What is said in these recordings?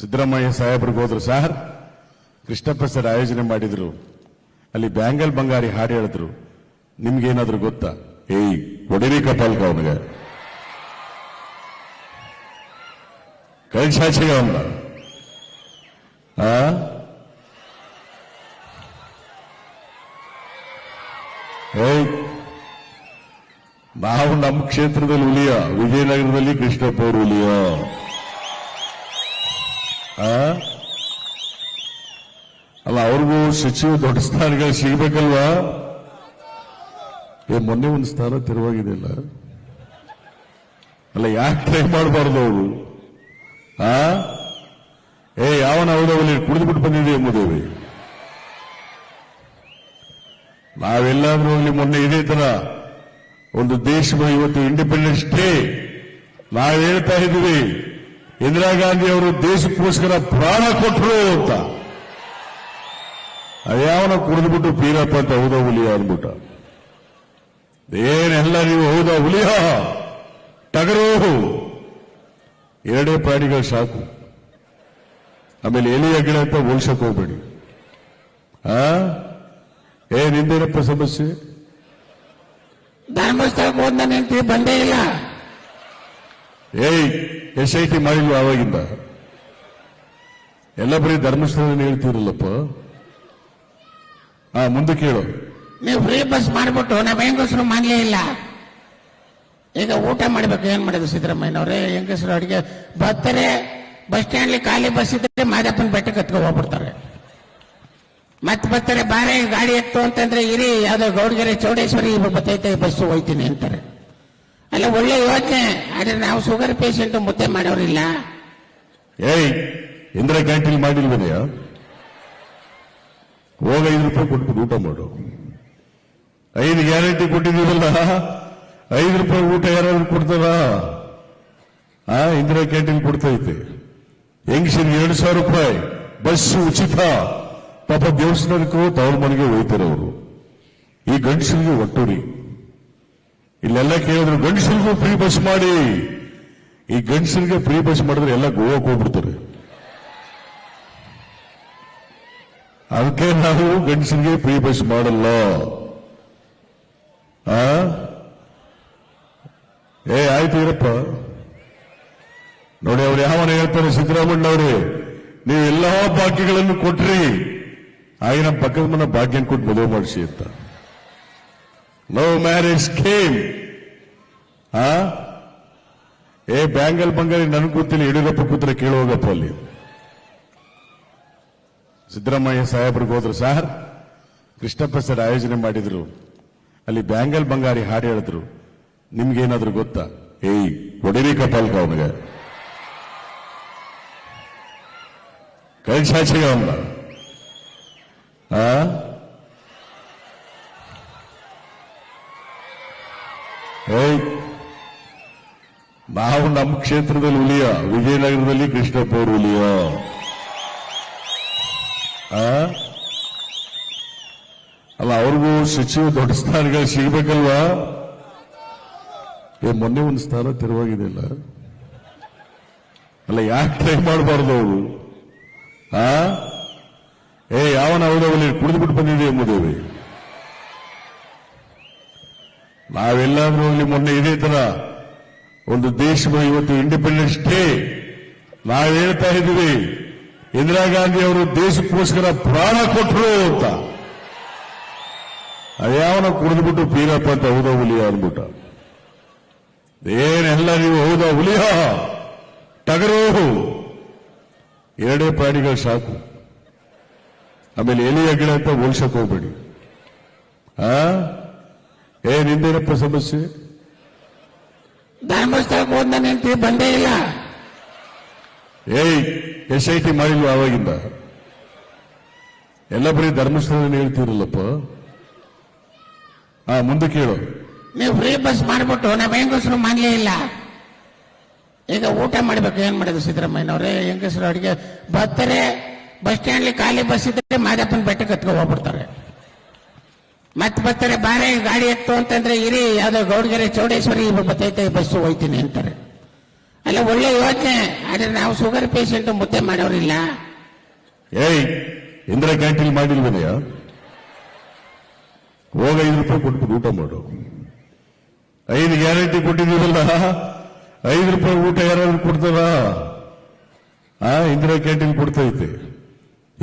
ಸಿದ್ದರಾಮಯ್ಯ ಸಾಹೇಬ್ರಿಗೆ ಹೋದ್ರು sir Krishnappa sir ಆಯೋಜನೆ ಮಾಡಿದ್ರು. ಅಲ್ಲಿ ಬ್ಯಾಂಗಲ್ ಬಂಗಾರಿ ಹಾಡು ಹೇಳಿದ್ರು. ನಿಮ್ಗೇನಾದ್ರೂ ಗೊತ್ತಾ? ಏಯ್ ಒಡರಿ ಕಪಾಲ್ಕ ಅವನಿಗೆ. ಕಳ್ಸಾಚಿಗೆ ಅವನ ಏಯ್, ನಾವು ನಮ್ಮ ಕ್ಷೇತ್ರದಲ್ಲಿ ಹುಲಿಯ. ವಿಜಯನಗರದಲ್ಲಿ ಕೃಷ್ಣಪ್ಪ ಅವರು? ಅಲ್ಲ, ಅವ್ರಿಗೂ ಸಚಿವ ದೊಡ್ಡ ಸ್ಥಾನಗಳು ಸಿಗ್ಬೇಕಲ್ವಾ? ಏ, ಮೊನ್ನೆ ಒಂದು ಸ್ಥಾನ ತೆರವಾಗಿದೆಯಲ್ಲ? ಅಲ್ಲ ಯಾಕೆ ಟ್ರೈ ಮಾಡಬಾರ್ದು ಅವರು? ಆ? ಏ, ಯಾವನ ಹೌದವಲ್ಲಿ ಕುಡಿದು ಬಿಟ್ಟು ಬಂದಿದೆ ಎಂಬುದೇವಿ ನಾವೆಲ್ಲಾದ್ರೂ ಹೋಗ್ಲಿ, ಮೊನ್ನೆ ಇದೇ ತರ ಒಂದು ದೇಶದ ಇವತ್ತು ಇಂಡಿಪೆಂಡೆನ್ಸ್ ಡೇ ನಾವು ಹೇಳ್ತಾ ಇದ್ದೀವಿ. ಇಂದಿರಾ ಗಾಂಧಿ ಅವರು ದೇಶಕ್ಕೋಸ್ಕರ ಪ್ರಾಣ ಕೊಟ್ಟರು ಅಂತ. ಅದ್ಯಾವನ ಕುಡಿದ್ಬಿಟ್ಟು ಪೀರಪ್ಪ ಅಂತ ಹೌದಾ ಹುಲಿಯ ಅಂದ್ಬಿಟ್ಟ. ಏನೆಲ್ಲ ನೀವು ಹೌದಾ ಹುಲಿಯ? ಟಗರು. ಎರಡೇ ಪ್ರಾಣಿಗಳು ಸಾಕು. ಆಮೇಲೆ ಎಲೆಯ ಗಿಡ ಅಂತ ಹೋಲ್ಸಕ್ ಹೋಗ್ಬೇಡಿ. ಆ? ಏ ನಿಂದೇನಪ್ಪ ಸಮಸ್ಯೆ? ಧರ್ಮಸ್ಥಳಕ್ಕೆ ಹೋದ ನನ್ನ ಬಂದೇ ಇಲ್ಲ. ಏಯ್ ಎಸ್ ಐ ಟಿ ಮಾಡಿಲ್ವ ಆವಾಗಿಂದ ಎಲ್ಲ ಬರೀ ಧರ್ಮಸ್ಥಳ ಹೇಳ್ತೀರಲ್ಲಪ್ಪ? ಹಾ, ಮುಂದೆ ಕೇಳು. ನೀವು ಫ್ರೀ ಬಸ್ ಮಾಡ್ಬಿಟ್ಟು ನಮ್ಮ ಹೆಂಗಸರು ಮಾಡಲೇ ಇಲ್ಲ. ಈಗ ಊಟ ಮಾಡ್ಬೇಕು, ಏನ್ ಮಾಡೋದು ಸಿದ್ದರಾಮಯ್ಯನವ್ರೆ? ಹೆಂಗಸರು ಅಡಿಗೆ ಬರ್ತಾರೆ ಬಸ್ ಸ್ಟ್ಯಾಂಡ್ಲಿ ಖಾಲಿ ಬಸ್ ಇದ್ರೆ ಮಾದಪ್ಪನ ಬೆಟ್ಟಕ್ಕೆ ಹತ್ಕೊ ಹೋಗ್ಬಿಡ್ತಾರೆ. ಮತ್ತೆ ಬರ್ತಾರೆ, ಬಾರೆ ಗಾಡಿ ಎತ್ತು ಅಂತಂದ್ರೆ, ಇರಿ ಯಾವುದೋ ಗೌಡಗೆರೆ, ಚೌಡೇಶ್ವರಿ ಬತ್ತೈತೆ, ಬಸ್ಸು ಹೋಯ್ತೀನಿ ಅಂತಾರೆ. ಅಲ್ಲ, ಒಳ್ಳೆ ಯೋಚನೆ. ಆದ್ರೆ ನಾವು ಶುಗರ್ ಪೇಷಂಟ್ ಮುದ್ದೆ ಮಾಡೋರಿಲ್ಲ. ಏಯ್, ಇಂದಿರಾ ಕ್ಯಾಂಟೀನ್ ಮಾಡಿಲ್ವೇನೆಯ ಹೋಗ ಐದು ರೂಪಾಯಿ ಕೊಟ್ಬಿಟ್ಟು ಊಟ ಮಾಡು. ಐದು ಗ್ಯಾರಂಟಿ ಕೊಟ್ಟಿದ್ದೀವಲ್ಲ? ಐದು ರೂಪಾಯಿ ಊಟ ಯಾರಾದ್ರೂ ಕೊಡ್ತಾರ? ಆ, ಇಂದಿರಾ ಕ್ಯಾಂಟೀನ್ ಕೊಡ್ತೈತೆ. ಹೆಂಗಸರಿಗೆ ಎರಡು ಸಾವಿರ ರೂಪಾಯಿ. ಬಸ್ ಉಚಿತ. ಪಾಪ ದೇವಸ್ಥಾನಕ್ಕೂ ತವ್ರ ಮನೆಗೆ ಹೋಯ್ತಾರೆ ಅವರು. ಈ ಗಂಡಸರಿಗೆ ಒಟ್ಟುರಿ. ಇಲ್ಲೆಲ್ಲ ಕೇಳಿದ್ರು, ಗಂಡಸರಿಗೂ ಫ್ರೀ ಬಸ್ ಮಾಡಿ. ಈ ಗಂಡಸರಿಗೆ ಫ್ರೀ ಬಸ್ ಮಾಡಿದ್ರೆ ಎಲ್ಲ ಗೋವಾಕ್ ಹೋಗ್ಬಿಡ್ತಾರೆ. ಅದಕ್ಕೆ ನಾವು ಗಂಡಸರಿಗೆ ಫ್ರೀ ಬಸ್ ಮಾಡಲ್ಲ. ಆ? ಏ, ಆಯ್ತು ಇರಪ್ಪ. ನೋಡಿ, ಅವ್ರು ಯಾವನ ಹೇಳ್ತಾರೆ ಸಿದ್ದರಾಮಣ್ಣ ಅವರೇ ನೀವು ಎಲ್ಲಾ ಭಾಗ್ಯಗಳನ್ನು ಕೊಟ್ರಿ. ಆಗ ನಮ್ಮ ಪಕ್ಕದ ಮನೆ ಭಾಗ್ಯ ಕೊಟ್ಟು ಮದುವೆ ಮಾಡಿಸಿ ಅಂತ. ನೋ ಮ್ಯಾರೇಜ್ ಸ್ಕೀಮ್ ಆ ಏ ಬ್ಯಾಂಗಲ್ ಬಂಗಾರಿ ನನಗೆ ಗೊತ್ತಿಲ್ಲ ಯಡಿಯೂರಪ್ಪ ಕೂತ್ರೆ ಕೇಳುವಾಗಪ್ಪ ಅಲ್ಲಿ. ಸಿದ್ದರಾಮಯ್ಯ ಸಾಹೇಬ್ರಿಗೆ ಹೋದ್ರು. ಸರ್, ಕೃಷ್ಣಪ್ಪ ಸರ್ ಆಯೋಜನೆ ಮಾಡಿದ್ರು. ಅಲ್ಲಿ ಬ್ಯಾಂಗಲ್ ಬಂಗಾರಿ ಹಾಡು ಹೇಳಿದ್ರು. ನಿಮ್ಗೇನಾದ್ರೂ ಗೊತ್ತಾ? ಏಯ್ ಹೊಡಿರಿ ಕಪಾಲ್ಕ ಅವನಿಗೆ. ಕಳ್ಸಾಚೆಗೆ ಅವನ. ಆ? ನಾವು ನಮ್ಮ ಕ್ಷೇತ್ರದಲ್ಲಿ ಹುಲಿಯ, ವಿಜಯನಗರದಲ್ಲಿ ಕೃಷ್ಣಪ್ಪ ಅವರು ಹುಲಿಯ? ಅಲ್ಲ, ಅವ್ರಿಗೂ ಸಚಿವ ದೊಡ್ಡ ಸ್ಥಾನಗಳು ಸಿಗ್ಬೇಕಲ್ವಾ? ಏ, ಮೊನ್ನೆ ಒಂದು ಸ್ಥಾನ ತೆರವಾಗಿದೆ ಅಲ್ಲ, ಯಾಕೆ ಟ್ರೈ ಮಾಡಬಾರ್ದು ಅವರು? ಆ? ಏ, ಯಾವನ ಕುಡಿದು ಬಿಟ್ಟು ಬಂದಿದೆ ಎಂಬುದೇವಿ? ನಾವೆಲ್ಲಾದ್ರೂ ಹೋಗ್ಲಿ ಮೊನ್ನೆ ಇದೇ ತರ ಒಂದು ದೇಶದ ಇವತ್ತು ಇಂಡಿಪೆಂಡೆನ್ಸ್ ಡೇ ನಾವು ಹೇಳ್ತಾ ಇದ್ದೀವಿ, ಇಂದಿರಾ ಗಾಂಧಿ ಅವರು ದೇಶಕ್ಕೋಸ್ಕರ ಪ್ರಾಣ ಕೊಟ್ಟರು ಅಂತ. ಅದ್ಯಾವನ ಕುಡಿದ್ಬಿಟ್ಟು ಪೀರಪ್ಪ ಅಂತ ಹೌದಾ ಹುಲಿಯ ಅಂದ್ಬಿಟ್ಟ. ಏನೆಲ್ಲ ನೀವು ಹೌದಾ ಹುಲಿಯ? ಟಗರು. ಎರಡೇ ಪ್ರಾಣಿಗಳು ಸಾಕು. ಆಮೇಲೆ ಎಲಿಯ ಗಿಡ ಅಂತ ಹೋಲ್ಸಕ್ ಹೋಗ್ಬೇಡಿ. ಆ? ಏ ನಿಂದೇನಪ್ಪ ಸಮಸ್ಯೆ? ಧರ್ಮಸ್ಥಳಕ್ಕೆ ಹೋದ ನನ್ನ ಹೆಂಡತಿ ಬಂದೇ ಇಲ್ಲ. ಏಯ್ ಎಸ್ ಐ ಟಿ ಮಾಡಿಲ್ವ ಆವಾಗಿಂದ? ಎಲ್ಲ ಬರೀ ಧರ್ಮಸ್ಥಳದಲ್ಲಿ ಹೇಳ್ತೀರಲ್ಲಪ್ಪ ಹಾ ಮುಂದೆ ಕೇಳು. ನೀವು ಫ್ರೀ ಬಸ್ ಮಾಡ್ಬಿಟ್ಟು ನಮ್ಮ ಹೆಂಗಸರು ಮಾಡಲೇ ಇಲ್ಲ. ಈಗ ಊಟ ಮಾಡ್ಬೇಕು ಏನ್ ಮಾಡೋದು ಸಿದ್ದರಾಮಯ್ಯನವ್ರೆ? ಹೆಂಗಸರು ಅಡಿಗೆ ಬರ್ತಾರೆ ಬಸ್ ಸ್ಟ್ಯಾಂಡ್ಲಿ ಖಾಲಿ ಬಸ್ ಇದ್ರೆ ಮಾದಪ್ಪನ ಬೆಟ್ಟಕ್ಕೆ ಹತ್ಕೊ ಹೋಗ್ಬಿಡ್ತಾರೆ. ಮತ್ತೆ ಬರ್ತಾರೆ, ಬಾರೆ, ಗಾಡಿ ಎತ್ತು ಅಂತಂದ್ರೆ ಇರಿ, ಯಾವುದೋ ಗೌಡಗೆರೆ, ಚೌಡೇಶ್ವರಿ ಬತ್ತೈತೆ, ಬಸ್ಸು ಹೋಯ್ತೀನಿ ಅಂತಾರೆ. ಅಲ್ಲ, ಒಳ್ಳೆ ಯೋಚನೆ ಆದ್ರೆ ನಾವು ಶುಗರ್ ಪೇಷಂಟ್ ಮುದ್ದೆ ಮಾಡೋರಿಲ್ಲ. ಏಯ್, ಇಂದಿರಾ ಕ್ಯಾಂಟೀನ್ ಮಾಡಿಲ್ವೇನೆಯ ಹೋಗ ಐದು ರೂಪಾಯಿ ಕೊಟ್ಬಿಟ್ಟು ಊಟ ಮಾಡು. ಐದು ಗ್ಯಾರಂಟಿ ಕೊಟ್ಟಿದ್ದೀವಲ್ಲ? ಐದು ರೂಪಾಯಿ ಊಟ ಯಾರಾದ್ರೂ ಕೊಡ್ತಾರ? ಆ, ಇಂದಿರಾ ಕ್ಯಾಂಟೀನ್ ಕೊಡ್ತೈತೆ.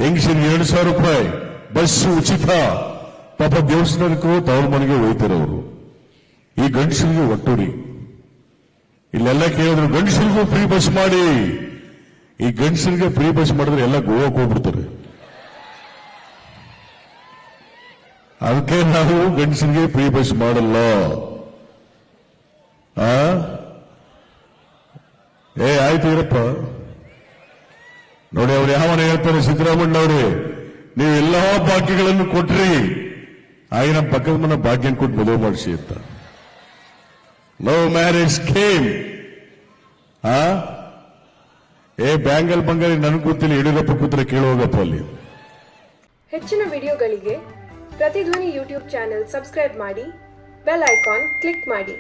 ಹೆಂಗಸರಿಗೆ ಎರಡು ಸಾವಿರ ರೂಪಾಯಿ, ಬಸ್ಸು ಉಚಿತ. ಪಾಪ ದೇವಸ್ಥಾನಕ್ಕೂ ತವ್ರ ಮನೆಗೆ ಹೋಯ್ತಾರವರು ಈ ಗಂಡಸರಿಗೆ ಒಟ್ಟುಡಿ ಇಲ್ಲೆಲ್ಲ ಕೇಳಿದ್ರು, ಗಂಡಸರಿಗೂ ಫ್ರೀ ಬಸ್ ಮಾಡಿ. ಈ ಗಂಡಸರಿಗೆ ಫ್ರೀ ಬಸ್ ಮಾಡಿದ್ರೆ ಎಲ್ಲ ಗೋವಾಕ್ ಹೋಗ್ಬಿಡ್ತಾರೆ. ಅದಕ್ಕೆ ನಾವು ಗಂಡಸರಿಗೆ ಫ್ರೀ ಬಸ್ ಮಾಡಲ್ಲ. ಆ? ಏ, ಆಯ್ತು ಇರಪ್ಪ ನೋಡಿ, ಅವ್ರು ಯಾವನ ಹೇಳ್ತಾರೆ ಸಿದ್ದರಾಮಣ್ಣ ಅವರು. ನೀವು ಎಲ್ಲಾ ಭಾಗ್ಯಗಳನ್ನು ಕೊಟ್ರಿ. ಆಗ ನಮ್ಮ ಪಕ್ಕದ ಮನೆ ಭಾಗ್ಯ ಕೊಟ್ಟು ಮದುವೆ ಮಾಡಿಸಿ ಅಂತ. ಲವ್ ಮ್ಯಾರೇಜ್ ಸ್ಕೀಮ್ ಆ? ಏ, ಬ್ಯಾಂಗಲ್ ಬಂಗಲ್ ನನಗೆ ಗೊತ್ತಿಲ್ಲ, ಯಡಿಯೂರಪ್ಪ ಕೂತ್ರೆ ಕೇಳುವಾಗಪ್ಪ ಅಲ್ಲಿ. ಹೆಚ್ಚಿನ ವಿಡಿಯೋಗಳಿಗೆ ಪ್ರತಿಧ್ವನಿ ಯೂಟ್ಯೂಬ್ ಚಾನೆಲ್ ಸಬ್ಸ್ಕ್ರೈಬ್ ಮಾಡಿ, ಬೆಲ್ ಐಕಾನ್ ಕ್ಲಿಕ್ ಮಾಡಿ.